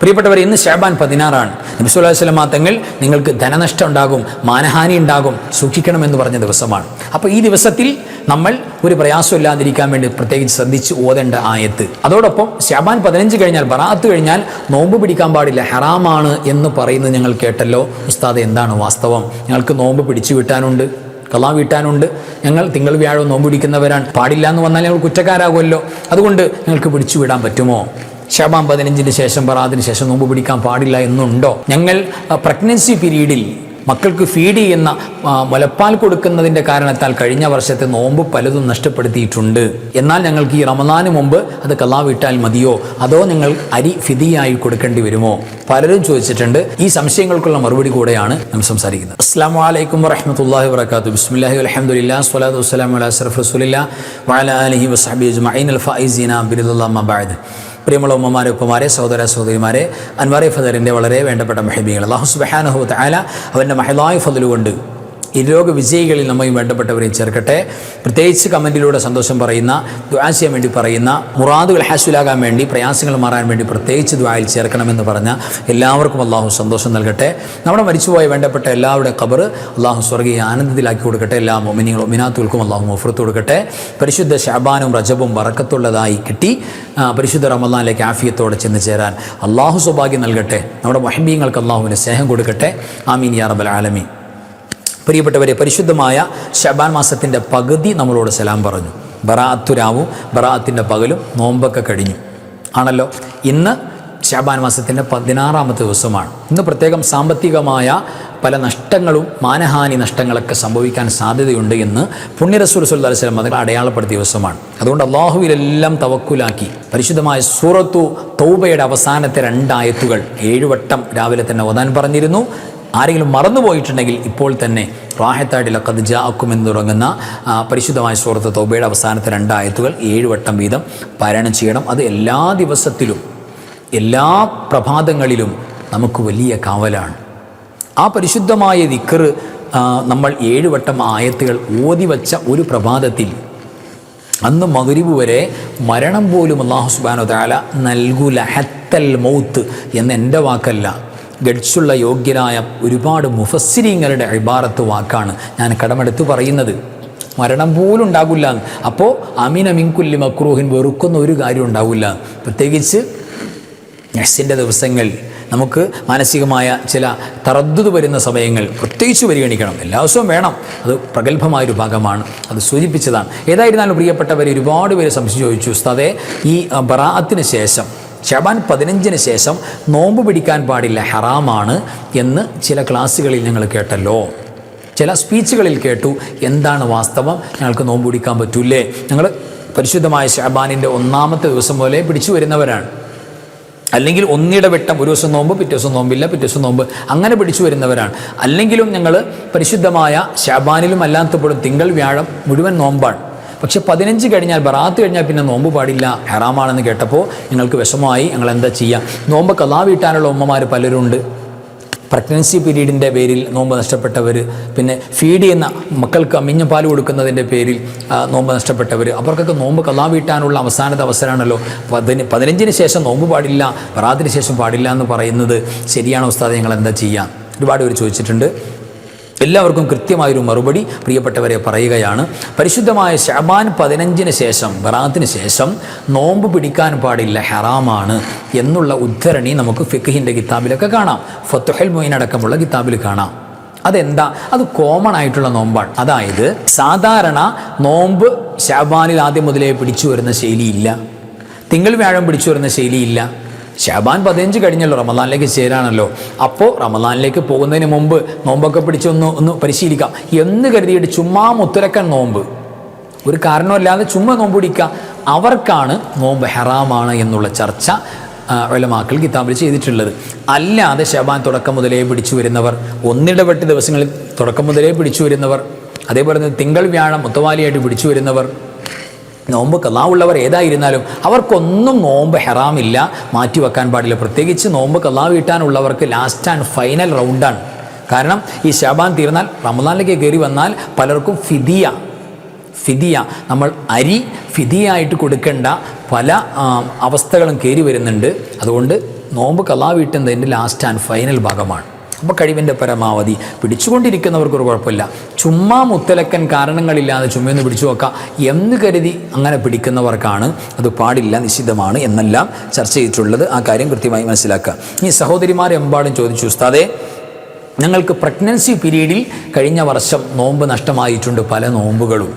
പ്രിയപ്പെട്ടവർ ഇന്ന് ഷാബാൻ പതിനാറാണ്. നബിസുല്ലാ വസ്ലമാ തങ്ങൾ നിങ്ങൾക്ക് ധനനഷ്ടം ഉണ്ടാകും മാനഹാനി ഉണ്ടാകും സൂക്ഷിക്കണമെന്ന് പറഞ്ഞ ദിവസമാണ്. അപ്പോൾ ഈ ദിവസത്തിൽ നമ്മൾ ഒരു പ്രയാസം ഇല്ലാതിരിക്കാൻ വേണ്ടി പ്രത്യേകിച്ച് ശ്രദ്ധിച്ച് ഓതേണ്ട ആയത്ത്. അതോടൊപ്പം ഷാബാൻ പതിനഞ്ച് കഴിഞ്ഞാൽ ബറാത്ത് കഴിഞ്ഞാൽ നോമ്പ് പിടിക്കാൻ പാടില്ല ഹറാമാണ് എന്ന് പറയുന്നത് ഞങ്ങൾ കേട്ടല്ലോ. ഉസ്താദ് എന്താണ് വാസ്തവം? ഞങ്ങൾക്ക് നോമ്പ് പിടിച്ചു വിട്ടാനുണ്ട് കലാ വീട്ടാനുണ്ട്. ഞങ്ങൾ തിങ്കൾ വ്യാഴം നോമ്പ് പിടിക്കുന്നവരാണ്. പാടില്ല എന്ന് വന്നാൽ ഞങ്ങൾ കുറ്റക്കാരാകുമല്ലോ. അതുകൊണ്ട് ഞങ്ങൾക്ക് പിടിച്ചു വിടാൻ പറ്റുമോ? ഷാബാം പതിനഞ്ചിന് ശേഷം ബറാദിന് ശേഷം നോമ്പ് പിടിക്കാൻ പാടില്ല എന്നുണ്ടോ? ഞങ്ങൾ പ്രഗ്നൻസി പീരീഡിൽ മക്കൾക്ക് ഫീഡ് ചെയ്യുന്ന മുലപ്പാൽ കൊടുക്കുന്നതിന്റെ കാരണത്താൽ കഴിഞ്ഞ വർഷത്തെ നോമ്പ് പലതും നഷ്ടപ്പെടുത്തിയിട്ടുണ്ട്. എന്നാൽ ഞങ്ങൾക്ക് ഈ റമദാന് മുമ്പ് അത് കലാ വിട്ടാൽ മതിയോ? അതോ നിങ്ങൾ അരി ഫിതിയായി കൊടുക്കേണ്ടി വരുമോ? പലരും ചോദിച്ചിട്ടുണ്ട്. ഈ സംശയങ്ങൾക്കുള്ള മറുപടി കൂടെയാണ് നാം സംസാരിക്കുന്നത്. അസ്സാം വലൈക്കും വറഹമത്തല്ലാഹി വർക്കാത്തു ബിസ്മില്ലാഹി അലഹമുല്ലാ സ്വലാത്തു വസ്സലാം അലാ അഷ്റഫ് റസൂലില്ല. വഅല ആലിഹി വസ്ഹബി അജ്മഈൻ. അൽ ഫൈസീന ബിരുദുല്ലാഹ് മബഅദ് പ്രിയമുള്ള ഉമ്മമാരെ ഉപ്പമാരെ സഹോദര സഹോദരിമാരെ അൻവാറെ ഫദറിന്റെ വളരെ വേണ്ടപ്പെട്ട മഹബികൾ അള്ളാഹു സുബാനഹു താല അവന്റെ മഹലായ ഫതലുകൊണ്ട് ഇരുരോഗ വിജയികളിൽ നമ്മയും വേണ്ടപ്പെട്ടവരെയും ചേർക്കട്ടെ. പ്രത്യേകിച്ച് കമന്റിലൂടെ സന്തോഷം പറയുന്ന ദ്വാ ചെയ്യാൻ വേണ്ടി പറയുന്ന മുറാദുകൾ ഹാസുലാകാൻ വേണ്ടി പ്രയാസങ്ങൾ മാറാൻ വേണ്ടി പ്രത്യേകിച്ച് ദ്വായിൽ ചേർക്കണമെന്ന് പറഞ്ഞ എല്ലാവർക്കും അള്ളാഹു സന്തോഷം നൽകട്ടെ. നമ്മുടെ മരിച്ചുപോയ വേണ്ടപ്പെട്ട എല്ലാവരുടെ ഖബർ അള്ളാഹു സ്വർഗീയ ആനന്ദത്തിലാക്കി കൊടുക്കട്ടെ. എല്ലാ മൊമിനികളും മിനാത്തുകൾക്കും അള്ളാഹു മുഫറത്ത് കൊടുക്കട്ടെ. പരിശുദ്ധ ഷാബാനും റജബും വറക്കത്തുള്ളതായി കിട്ടി. പരിശുദ്ധ റമദാനിലേക്ക് ആഫിയത്തോടെ ചെന്ന് ചേരാൻ അള്ളാഹു സൗഭാഗ്യം നൽകട്ടെ. നമ്മുടെ മഹബീങ്ങൾക്ക് അള്ളാഹുവിന് സ്നേഹം കൊടുക്കട്ടെ. ആമീൻ യാ റബൽ ആലമീൻ. പ്രിയപ്പെട്ടവരെ പരിശുദ്ധമായ ഷബാൻ മാസത്തിന്റെ പകുതി നമ്മളോട് സലാം പറഞ്ഞു. ബറാത്തുരാവും ബറാത്തിന്റെ പകലും നോമ്പൊക്കെ കഴിഞ്ഞു. ആണല്ലോ? ഇന്ന് ഷാബാൻ മാസത്തിന്റെ പതിനാറാമത്തെ ദിവസമാണ്. ഇന്ന് പ്രത്യേകം സാമ്പത്തികമായ പല നഷ്ടങ്ങളും മാനഹാനി നഷ്ടങ്ങളൊക്കെ സംഭവിക്കാൻ സാധ്യതയുണ്ട് എന്ന് പുണ്യരസൂർ സുല്ലാ വസ്ലം അതിൽ അടയാളപ്പെടുത്തിയ ദിവസമാണ്. അതുകൊണ്ട് അള്ളാഹുവിലെല്ലാം തവക്കുലാക്കി. പരിശുദ്ധമായ സൂറത്തു തൗബയുടെ അവസാനത്തെ രണ്ടായത്തുകൾ ഏഴുവട്ടം രാവിലെ തന്നെ ഓതാൻ പറഞ്ഞിരുന്നു. ആരെങ്കിലും മറന്നുപോയിട്ടുണ്ടെങ്കിൽ ഇപ്പോൾ തന്നെ റാഹത്തായിട്ട് ലക്കത് ജാക്കും എന്ന് തുടങ്ങുന്ന പരിശുദ്ധമായ സുഹൃത്ത് തൗബയുടെ അവസാനത്തെ രണ്ടായത്തുകൾ ഏഴുവട്ടം വീതം പാരായണം ചെയ്യണം. അത് എല്ലാ ദിവസത്തിലും എല്ലാ പ്രഭാതങ്ങളിലും നമുക്ക് വലിയ കാവലാണ്. ആ പരിശുദ്ധമായ ദിക്കർ നമ്മൾ ഏഴുവട്ടം ആയത്തുകൾ ഓതി വച്ച ഒരു പ്രഭാതത്തിൽ അന്ന് മകരിബ് വരെ മരണം പോലും അള്ളാഹു സുബാനോ താല നൽകുല. ഹത്തൽ മൗത്ത് എന്ന എന്റെ വാക്കല്ല. ഗഡ്സുള്ള യോഗ്യരായ ഒരുപാട് മുഫസ്സിരിങ്ങളുടെ അഴിബാറത്ത് വാക്കാണ് ഞാൻ കടമെടുത്ത് പറയുന്നത്. മരണം പോലും ഉണ്ടാകില്ല. അപ്പോൾ അമീന മിൻകുല്ലി മക്രൂഹിൻ വെറുക്കുന്ന ഒരു കാര്യം ഉണ്ടാവില്ല പ്രത്യേകിച്ച് നെസ്സിന്റെ ദിവസങ്ങൾ നമുക്ക് മാനസികമായ ചില തറദ്ദുത് വരുന്ന സമയങ്ങൾ പ്രത്യേകിച്ച് പരിഗണിക്കണം. എല്ലാ ദിവസവും വേണം. അത് പ്രഗത്ഭമായൊരു ഭാഗമാണ്. അത് സൂചിപ്പിച്ചതാണ്. ഏതായിരുന്നാലും പ്രിയപ്പെട്ടവർ ഒരുപാട് പേര് സംശയം ചോദിച്ചു ഉസ്താദെ ഈ ബറാഅത്തിന് ശേഷം ഷബാൻ പതിനഞ്ചിന് ശേഷം നോമ്പ് പിടിക്കാൻ പാടില്ല ഹറാമാണ് എന്ന് ചില ക്ലാസ്സുകളിൽ ഞങ്ങൾ കേട്ടല്ലോ. ചില സ്പീച്ചുകളിൽ കേട്ടു എന്താണ് വാസ്തവം? ഞങ്ങൾക്ക് നോമ്പ് പിടിക്കാൻ പറ്റൂലേ? ഞങ്ങൾ പരിശുദ്ധമായ ഷാബാനിന്റെ ഒന്നാമത്തെ ദിവസം പോലെ പിടിച്ചു വരുന്നവരാണ്. അല്ലെങ്കിൽ ഒന്നിടവിട്ടം ഒരു ദിവസം നോമ്പ് പിറ്റേ ദിവസം നോമ്പില്ല പിറ്റേ ദിവസം നോമ്പ് അങ്ങനെ പിടിച്ചു വരുന്നവരാണ്. അല്ലെങ്കിലും ഞങ്ങൾ പരിശുദ്ധമായ ഷാബാനിലും അല്ലാത്തപ്പോഴും തിങ്കൾ വ്യാഴം മുഴുവൻ നോമ്പാണ്. പക്ഷെ പതിനഞ്ച് കഴിഞ്ഞാൽ ബറാത്ത് കഴിഞ്ഞാൽ പിന്നെ നോമ്പ് പാടില്ല. ഹറാമാണെന്ന് കേട്ടപ്പോൾ ഞങ്ങൾക്ക് വിഷമമായി ഞങ്ങൾ എന്താ ചെയ്യാം? നോമ്പ് കഥാ വീട്ടാനുള്ള ഉമ്മമാർ പലരുണ്ട്. പ്രഗ്നൻസി പീരീഡിന്റെ പേരിൽ നോമ്പ് നഷ്ടപ്പെട്ടവർ പിന്നെ ഫീഡ് ചെയ്യുന്ന മക്കൾക്ക് അമിഞ്ഞ പാൽ കൊടുക്കുന്നതിന്റെ പേരിൽ നോമ്പ് നഷ്ടപ്പെട്ടവർ അവർക്കൊക്കെ നോമ്പ് കലാ വീട്ടാനുള്ള അവസാനത്തെ അവസരമാണല്ലോ. പതിന് പതിനഞ്ചിന് ശേഷം നോമ്പ് പാടില്ല പറാത്തിന് ശേഷം പാടില്ല എന്ന് പറയുന്നത് ശരിയാണ് ഉസ്താദ്? ഞങ്ങൾ എന്താ ചെയ്യുക ഒരുപാട് പേര് ചോദിച്ചിട്ടുണ്ട്. എല്ലാവർക്കും കൃത്യമായൊരു മറുപടി പ്രിയപ്പെട്ടവരെ പറയുകയാണ്. പരിശുദ്ധമായ ഷാബാൻ പതിനഞ്ചിന് ശേഷം ബറാത്തിന് ശേഷം നോമ്പ് പിടിക്കാൻ പാടില്ല ഹറാമാണ് എന്നുള്ള ഉദ്ധരണി നമുക്ക് ഫിഖിന്റെ കിതാബിലൊക്കെ കാണാം. ഫത്തുഹൽ മൊയിൻ അടക്കമുള്ള കിതാബിൽ കാണാം. അതെന്താ? അത് കോമൺ ആയിട്ടുള്ള നോമ്പാണ്. അതായത് സാധാരണ നോമ്പ് ഷാബാനിൽ ആദ്യം മുതലേ പിടിച്ചു വരുന്ന ശൈലിയില്ല. തിങ്കൾ വ്യാഴം പിടിച്ചു വരുന്ന ശൈലിയില്ല. ഷാബാൻ പതിനഞ്ച് കഴിഞ്ഞല്ലോ റമദാനിലേക്ക് ചേരാണല്ലോ. അപ്പോൾ റമദാനിലേക്ക് പോകുന്നതിന് മുമ്പ് നോമ്പൊക്കെ പിടിച്ചൊന്ന് ഒന്ന് പരിശീലിക്കാം. എന്ന് കരുതിയിട്ട് ചുമ്മാ മുത്തുരക്കൻ നോമ്പ്. ഒരു കാരണമല്ലാതെ ചുമ്മാ നോമ്പ് പിടിക്കുക. അവർക്കാണ് നോമ്പ് ഹെറാമാണ് എന്നുള്ള ചർച്ച ഒലമാക്കൾ കിതാബിൽ ചെയ്തിട്ടുള്ളത്. അല്ലാതെ ഷാബാൻ തുടക്കം മുതലേ പിടിച്ചു വരുന്നവർ ഒന്നിടപെട്ട് ദിവസങ്ങളിൽ തുടക്കം മുതലേ പിടിച്ചു വരുന്നവർ അതേപോലെ തന്നെ തിങ്കൾ വ്യാഴം മുത്തവാലിയായിട്ട് പിടിച്ചു വരുന്നവർ നോമ്പ് കല്ലാവുള്ളവർ ഏതായിരുന്നാലും അവർക്കൊന്നും നോമ്പ് ഹെറാമില്ല. മാറ്റിവെക്കാൻ പാടില്ല. പ്രത്യേകിച്ച് നോമ്പ് കല്ലാ വീട്ടാനുള്ളവർക്ക് ലാസ്റ്റ് ആൻഡ് ഫൈനൽ റൗണ്ടാണ് കാരണം ഈ ശബാൻ തീർന്നാൽ റമദാനിലേക്ക് കയറി വന്നാൽ പലർക്കും ഫിദിയ ഫിദിയ. നമ്മൾ അരി ഫിദിയായിട്ട് കൊടുക്കേണ്ട പല അവസ്ഥകളും കയറി വരുന്നുണ്ട്. അതുകൊണ്ട് നോമ്പ് കലാ വീട്ടുന്നതിന്റെ ലാസ്റ്റ് ആൻഡ് ഫൈനൽ ഭാഗമാണ്. അപ്പോൾ കഴിവിന്റെ പരമാവധി. പിടിച്ചുകൊണ്ടിരിക്കുന്നവർക്ക് ഒരു കുഴപ്പമില്ല. ചുമ്മാ മുത്തലക്കൻ കാരണങ്ങളില്ലാതെ ചുമ്മയൊന്ന് പിടിച്ചു നോക്കാം. എന്ന് കരുതി അങ്ങനെ പിടിക്കുന്നവർക്കാണ് അത് പാടില്ല നിഷിദ്ധമാണ് എന്നെല്ലാം ചർച്ച ചെയ്തിട്ടുള്ളത്. ആ കാര്യം കൃത്യമായി മനസ്സിലാക്കുക. ഈ സഹോദരിമാരെമ്പാടും ചോദിച്ചു ഉസ്താദേ ഞങ്ങൾക്ക് പ്രഗ്നൻസി പീരീഡിൽ കഴിഞ്ഞ വർഷം നോമ്പ് നഷ്ടമായിട്ടുണ്ട് പല നോമ്പുകളും.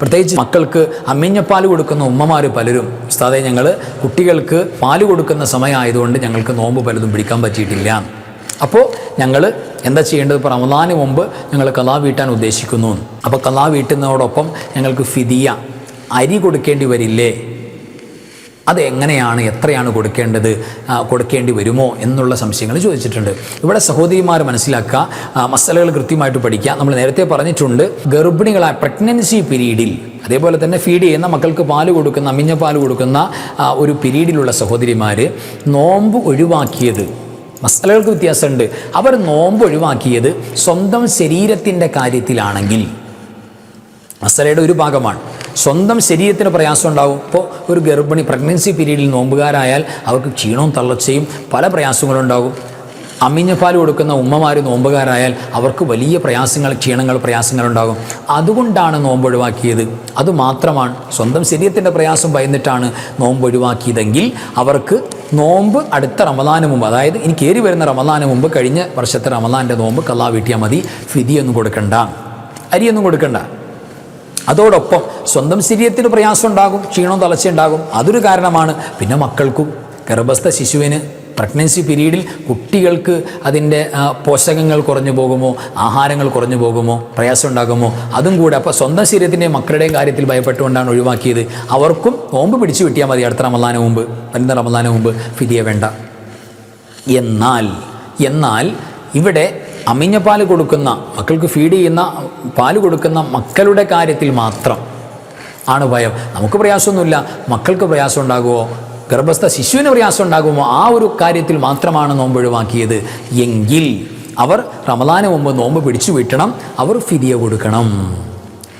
പ്രത്യേകിച്ച് മക്കൾക്ക് അമ്മിഞ്ഞപ്പാൽ കൊടുക്കുന്ന ഉമ്മമാർ പലരും ഉസ്താദെ ഞങ്ങൾ കുട്ടികൾക്ക് പാൽ കൊടുക്കുന്ന സമയമായതുകൊണ്ട് ഞങ്ങൾക്ക് നോമ്പ് പലതും പിടിക്കാൻ പറ്റിയിട്ടില്ല. അപ്പോൾ ഞങ്ങൾ എന്താ ചെയ്യേണ്ടത്? ഇപ്പോൾ റമദാന് മുമ്പ് ഞങ്ങൾ കലാ വീട്ടാൻ ഉദ്ദേശിക്കുന്നു. അപ്പോൾ കലാ വീട്ടുന്നതോടൊപ്പം ഞങ്ങൾക്ക് ഫിദിയ അരി കൊടുക്കേണ്ടി വരില്ലേ? അത് എങ്ങനെയാണ്? എത്രയാണ് കൊടുക്കേണ്ടത്? കൊടുക്കേണ്ടി വരുമോ? എന്നുള്ള സംശയങ്ങൾ ചോദിച്ചിട്ടുണ്ട്. ഇവിടെ സഹോദരിമാർ മനസ്സിലാക്കുക മസലകൾ കൃത്യമായിട്ട് പഠിക്കുക. നമ്മൾ നേരത്തെ പറഞ്ഞിട്ടുണ്ട് ഗർഭിണികളായ പ്രഗ്നൻസി പീരീഡിൽ അതേപോലെ തന്നെ ഫീഡ് ചെയ്യുന്ന മക്കൾക്ക് പാൽ കൊടുക്കുന്ന അമിഞ്ഞ പാൽ കൊടുക്കുന്ന ഒരു പീരീഡിലുള്ള സഹോദരിമാർ നോമ്പ് ഒഴിവാക്കിയത് മസാലകൾക്ക് വ്യത്യാസമുണ്ട്. അവർ നോമ്പ് ഒഴിവാക്കിയത് സ്വന്തം ശരീരത്തിന്റെ കാര്യത്തിലാണെങ്കിൽ. മസാലയുടെ ഒരു ഭാഗമാണ്. സ്വന്തം ശരീരത്തിന് പ്രയാസം ഉണ്ടാവും. ഇപ്പോൾ ഒരു ഗർഭിണി പ്രഗ്നൻസി പീരീഡിൽ നോമ്പുകാരായാൽ അവർക്ക് ക്ഷീണവും തളർച്ചയും പല പ്രയാസങ്ങളും ഉണ്ടാകും. അമ്മിഞ്ഞപ്പാൽ കൊടുക്കുന്ന ഉമ്മമാർ നോമ്പുകാരായാൽ അവർക്ക് വലിയ പ്രയാസങ്ങൾ ക്ഷീണങ്ങൾ പ്രയാസങ്ങളുണ്ടാകും അതുകൊണ്ടാണ് നോമ്പ് ഒഴിവാക്കിയത്. അതുമാത്രമാണ് സ്വന്തം ശരീരത്തിന്റെ പ്രയാസം ഭയന്നിട്ടാണ് നോമ്പ് ഒഴിവാക്കിയതെങ്കിൽ അവർക്ക് നോമ്പ് അടുത്ത റമദാന് മുമ്പ് അതായത് ഇനി കയറി വരുന്ന റമദാന് മുമ്പ് കഴിഞ്ഞ വർഷത്തെ റമദാന്റെ നോമ്പ് കള്ളാ വീട്ടിയാൽ മതി ഫിതിയൊന്നും കൊടുക്കണ്ട അരിയൊന്നും കൊടുക്കണ്ട. അതോടൊപ്പം സ്വന്തം ശരീരത്തിന് പ്രയാസം ഉണ്ടാകും ക്ഷീണവും തളർച്ചയുണ്ടാകും അതൊരു കാരണമാണ്. പിന്നെ മക്കൾക്കും ഗർഭസ്ഥ ശിശുവിന് പ്രഗ്നൻസി പീരീഡിൽ കുട്ടികൾക്ക് അതിന്റെ പോഷകങ്ങൾ കുറഞ്ഞു പോകുമോ? ആഹാരങ്ങൾ കുറഞ്ഞു പോകുമോ? പ്രയാസം ഉണ്ടാകുമോ? അതും കൂടെ അപ്പോൾ സ്വന്തം ശരീരത്തിന്റെ മക്കളുടെയും കാര്യത്തിൽ ഭയപ്പെട്ടുകൊണ്ടാണ് ഒഴിവാക്കിയത്. അവർക്കും നോമ്പ് പിടിച്ചു കിട്ടിയാൽ മതി അടുത്ത റമലാന മുമ്പ്. വരുന്ന റമലാന മുമ്പ് ഫിതിയ വേണ്ട. എന്നാൽ എന്നാൽ ഇവിടെ അമിഞ്ഞ പാൽ കൊടുക്കുന്ന മക്കൾക്ക് ഫീഡ് ചെയ്യുന്ന പാൽ കൊടുക്കുന്ന മക്കളുടെ കാര്യത്തിൽ മാത്രം ആണ് ഭയം. നമുക്ക് പ്രയാസമൊന്നുമില്ല. മക്കൾക്ക് പ്രയാസം ഉണ്ടാകുമോ? ഗർഭസ്ഥ ശിശുവിന് പ്രയാസം ഉണ്ടാകുമോ? ആ ഒരു കാര്യത്തിൽ മാത്രമാണ് നോമ്പ് ഒഴിവാക്കിയത്. എങ്കിൽ അവർ റമദാന് മുമ്പ് നോമ്പ് പിടിച്ചു വീട്ടണം അവർ ഫിദിയ കൊടുക്കണം.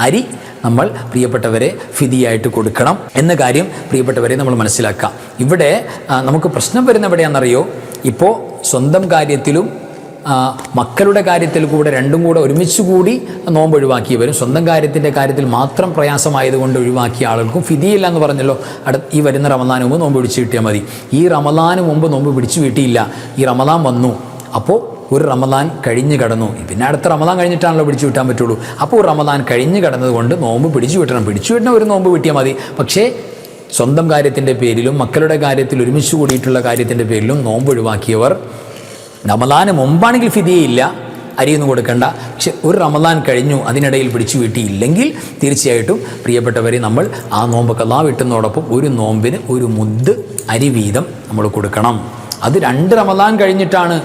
അരി നമ്മൾ പ്രിയപ്പെട്ടവരെ ഫിതിയായിട്ട് കൊടുക്കണം എന്ന കാര്യം പ്രിയപ്പെട്ടവരെ നമ്മൾ മനസ്സിലാക്കാം. ഇവിടെ നമുക്ക് പ്രശ്നം വരുന്ന എവിടെയാണെന്നറിയോ? ഇപ്പോൾ സ്വന്തം കാര്യത്തിലും മക്കളുടെ കാര്യത്തിൽ കൂടെ രണ്ടും കൂടെ ഒരുമിച്ച് കൂടി നോമ്പ് ഒഴിവാക്കിയവരും സ്വന്തം കാര്യത്തിന്റെ കാര്യത്തിൽ മാത്രം പ്രയാസമായതുകൊണ്ട് ഒഴിവാക്കിയ ആളുകൾക്കും ഫിതിയില്ല എന്ന് പറഞ്ഞല്ലോ. അടുത്ത ഈ വരുന്ന റമദാന് മുമ്പ് നോമ്പ് പിടിച്ചു കിട്ടിയാൽ മതി. ഈ റമദാന് മുമ്പ് നോമ്പ് പിടിച്ചു കിട്ടിയില്ല. ഈ റമദാൻ വന്നു. അപ്പോൾ ഒരു റമദാൻ കഴിഞ്ഞ് കടന്നു. പിന്നെ അടുത്ത റമദാൻ കഴിഞ്ഞിട്ടാണല്ലോ പിടിച്ചു വിട്ടാൻ പറ്റുള്ളൂ. അപ്പോൾ ഒരു റമദാൻ കഴിഞ്ഞ് കടന്നതുകൊണ്ട് നോമ്പ് പിടിച്ചു വിട്ടണം പിടിച്ചു വിട്ടണ ഒരു നോമ്പ് കിട്ടിയാൽ മതി. പക്ഷേ സ്വന്തം കാര്യത്തിന്റെ പേരിലും മക്കളുടെ കാര്യത്തിൽ ഒരുമിച്ച് കൂടിയിട്ടുള്ള കാര്യത്തിന്റെ പേരിലും നോമ്പ് ഒഴിവാക്കിയവർ റമദാന് മുമ്പാണെങ്കിൽ ഇല്ല അരിയൊന്നും കൊടുക്കേണ്ട. പക്ഷെ ഒരു റമദാൻ കഴിഞ്ഞു അതിനിടയിൽ പിടിച്ചു വീട്ടിയില്ലെങ്കിൽ തീർച്ചയായിട്ടും പ്രിയപ്പെട്ടവരെ നമ്മൾ ആ നോമ്പൊക്കെ ലാ വിട്ടുന്നതോടൊപ്പം ഒരു നോമ്പിന് ഒരു മുദ് അരി വീതം നമ്മൾ കൊടുക്കണം. അത് രണ്ട് റമദാൻ കഴിഞ്ഞിട്ടാണ്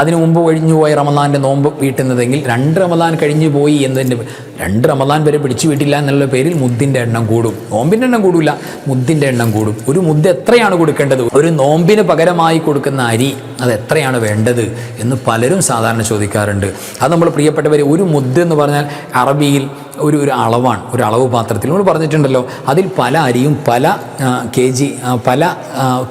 അതിനു മുമ്പ് കഴിഞ്ഞു പോയ റമദാന്റെ നോമ്പ് വീട്ടുന്നതെങ്കിൽ രണ്ട് റമദാൻ കഴിഞ്ഞു പോയി എന്നതിന്റെ രണ്ട് റമദാൻ വരെ പിടിച്ചു വീട്ടില്ല എന്നുള്ള പേരിൽ മുദ്ദിന്റെ എണ്ണം കൂടും. നോമ്പിന്റെ എണ്ണം കൂടില്ല മുദ്ദിന്റെ എണ്ണം കൂടും. ഒരു മുദ്ദ് എത്രയാണ് കൊടുക്കേണ്ടത്? ഒരു നോമ്പിന് പകരമായി കൊടുക്കുന്ന അരി അത് എത്രയാണ് വേണ്ടത് എന്ന് പലരും സാധാരണ ചോദിക്കാറുണ്ട്. അത് നമ്മൾ പ്രിയപ്പെട്ടവർ ഒരു മുദ്ദ് എന്ന് പറഞ്ഞാൽ അറബിയിൽ ഒരു ഒരു അളവാണ് ഒരു അളവ് പാത്രത്തിൽ. നമ്മൾ പറഞ്ഞിട്ടുണ്ടല്ലോ അതിൽ പല അരിയും പല കെ ജി പല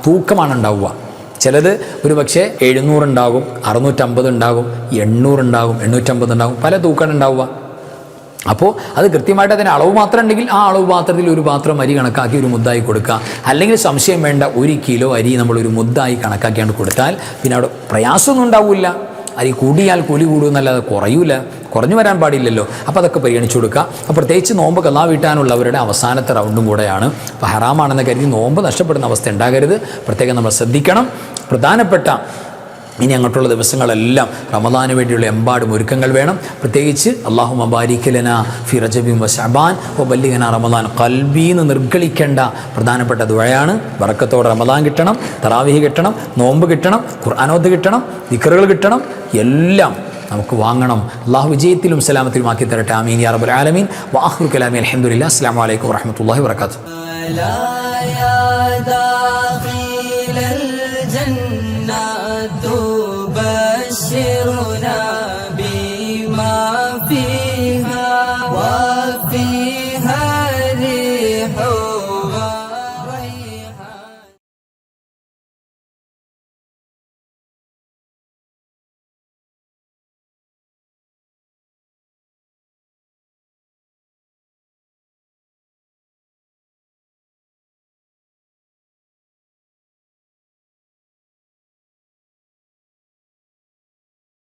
തൂക്കമാണ് ഉണ്ടാവുക. ചിലത് ഒരു പക്ഷേ എഴുന്നൂറുണ്ടാകും അറുന്നൂറ്റമ്പത് ഉണ്ടാകും എണ്ണൂറുണ്ടാകും എണ്ണൂറ്റമ്പത് ഉണ്ടാകും പല തൂക്കാണ് ഉണ്ടാവുക. അപ്പോൾ അത് കൃത്യമായിട്ട് അതിന് അളവ് മാത്രം ഉണ്ടെങ്കിൽ ആ അളവ് പാത്രത്തിൽ ഒരു പാത്രം അരി കണക്കാക്കി ഒരു മുദ്ദായി കൊടുക്കുക. അല്ലെങ്കിൽ സംശയം വേണ്ട ഒരു കിലോ അരി നമ്മൾ ഒരു മുദ്ദായി കണക്കാക്കിയാണ് കൊടുത്താൽ പിന്നെ അവിടെ പ്രയാസമൊന്നും ഉണ്ടാവില്ല. അരി കൂടിയാൽ കൂലി കൂടുമെന്നല്ലാതെ കുറയൂല. കുറഞ്ഞു വരാൻ പാടില്ലല്ലോ. അപ്പോൾ അതൊക്കെ പരിഗണിച്ചു കൊടുക്കുക അപ്പോൾ പ്രത്യേകിച്ച് നോമ്പ് കലാ വീട്ടാനുള്ളവരുടെ അവസാനത്തെ റൗണ്ടും കൂടെയാണ്. അപ്പോൾ ഹറാമാണെന്ന് കരുതി നോമ്പ് നഷ്ടപ്പെടുന്ന അവസ്ഥ ഉണ്ടാകരുത്. പ്രത്യേകം നമ്മൾ ശ്രദ്ധിക്കണം. പ്രധാനപ്പെട്ട ഇനി അങ്ങോട്ടുള്ള ദിവസങ്ങളെല്ലാം റമദാന് വേണ്ടിയുള്ള എമ്പാടും ഒരുക്കങ്ങൾ വേണം. പ്രത്യേകിച്ച് അള്ളാഹു മബാരിക്കലന ഫിറജബിം വഷബാൻ ഓ ബല്ലിഗന റമദാൻ. കൽബീന്ന് നിർഗളിക്കേണ്ട പ്രധാനപ്പെട്ട ദുഴയാണ് വറക്കത്തോടെ റമദാൻ കിട്ടണം തറാവിഹി കിട്ടണം നോമ്പ് കിട്ടണം ഖുർആാനോത്ത് കിട്ടണം ദിക്കറുകൾ കിട്ടണം എല്ലാം നമുക്ക് വാങ്ങണം. അള്ളാഹു വിജയത്തിലും സലാമത്തിലും ആക്കി തരട്ടെ. ആമീൻ യാ റബ്ബൽ ആലമീൻ. വാഹുൽ കലാമി അലഹമുല്ല അസ്സാം വലൈക്കും വറഹമത്തല്ലാഹി വർക്കാത്തു يسيرون